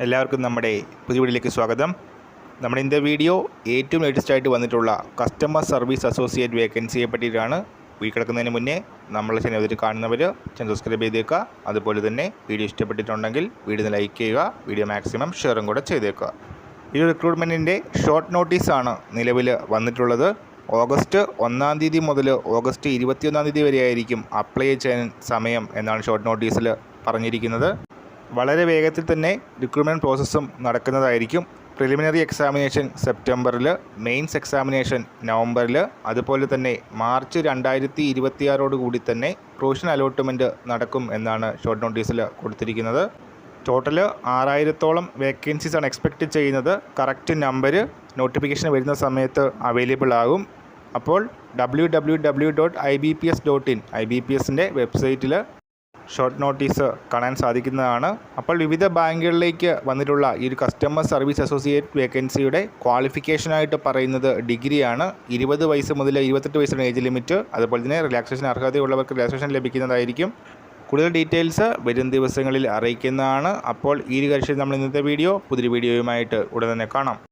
എല്ലാവർക്കും നമ്മുടെ പുതിയ വീഡിയോയിലേക്ക് സ്വാഗതം. നമ്മുടെ ഇന്നത്തെ വീഡിയോ ഏറ്റവും ലേറ്റസ്റ്റ് ആയിട്ട് വന്നിട്ടുള്ള കസ്റ്റമർ സർവീസ് അസോസിയേറ്റ് വേക്കൻസിയെ പറ്റിയിട്ടാണ് വീട്ടിൽ കിടക്കുന്നതിന് മുന്നേ നമ്മളെ ചാനൽ ഇതിൽ കാണുന്നവർ ചാനൽ സബ്സ്ക്രൈബ് ചെയ്തേക്കുക. അതുപോലെ തന്നെ വീഡിയോ ഇഷ്ടപ്പെട്ടിട്ടുണ്ടെങ്കിൽ വീഡിയോ ലൈക്ക് ചെയ്യുക വീഡിയോ മാക്സിമം ഷെയറും കൂടെ ചെയ്തേക്കുക. ഈ റിക്രൂട്ട്മെന്റിന്റെ ഷോർട്ട് നോട്ടീസാണ് നിലവിൽ വന്നിട്ടുള്ളത്. ഓഗസ്റ്റ് ഒന്നാം തീയതി മുതൽ ഓഗസ്റ്റ് ഇരുപത്തിയൊന്നാം തീയതി വരെയായിരിക്കും അപ്ലൈ ചെയ്യാൻ സമയം എന്നാണ് ഷോർട്ട് നോട്ടീസിൽ പറഞ്ഞിരിക്കുന്നത്. വളരെ വേഗത്തിൽ തന്നെ റിക്രൂട്ട്മെന്റ് പ്രോസസ്സും നടക്കുന്നതായിരിക്കും. പ്രിലിമിനറി എക്സാമിനേഷൻ സെപ്റ്റംബറിൽ മെയിൻസ് എക്സാമിനേഷൻ നവംബറിൽ അതുപോലെ തന്നെ മാർച്ച് രണ്ടായിരത്തി ഇരുപത്തിയാറോട് കൂടി തന്നെ പ്രൊവിഷണൽ അലോട്ട്മെന്റ് നടക്കും എന്നാണ് ഷോർട്ട് നോട്ടീസിൽ കൊടുത്തിരിക്കുന്നത്. ടോട്ടൽ ആറായിരത്തോളം വേക്കൻസീസ് ആണ് എക്സ്പെക്റ്റ് ചെയ്യുന്നത്. കറക്റ്റ് നമ്പർ നോട്ടിഫിക്കേഷൻ വരുന്ന സമയത്ത് അവൈലബിൾ ആകും. അപ്പോൾ W W W dot I B P S dot in I B P എസിന്റെ വെബ്സൈറ്റിൽ ഷോർട്ട് നോട്ടീസ് കാണാൻ സാധിക്കുന്നതാണ്. അപ്പോൾ വിവിധ ബാങ്കുകളിലേക്ക് വന്നിട്ടുള്ള ഈ ഒരു കസ്റ്റമർ സർവീസ് അസോസിയേറ്റ് വേക്കൻസിയുടെ ക്വാളിഫിക്കേഷനായിട്ട് പറയുന്നത് ഡിഗ്രിയാണ്. ഇരുപത് വയസ്സ് മുതൽ ഇരുപത്തെട്ട് വയസ്സാണ് ഏജ് ലിമിറ്റ് അതുപോലെ തന്നെ റിലാക്സേഷൻ അർഹതയുള്ളവർക്ക് റിലാക്സേഷൻ ലഭിക്കുന്നതായിരിക്കും. കൂടുതൽ ഡീറ്റെയിൽസ് വരും ദിവസങ്ങളിൽ അറിയിക്കുന്നതാണ്. അപ്പോൾ ഈ ഒരു കാര്യം നമ്മൾ ഇന്നത്തെ വീഡിയോ പുതിയ വീഡിയോയുമായിട്ട് ഉടൻ തന്നെ കാണാം.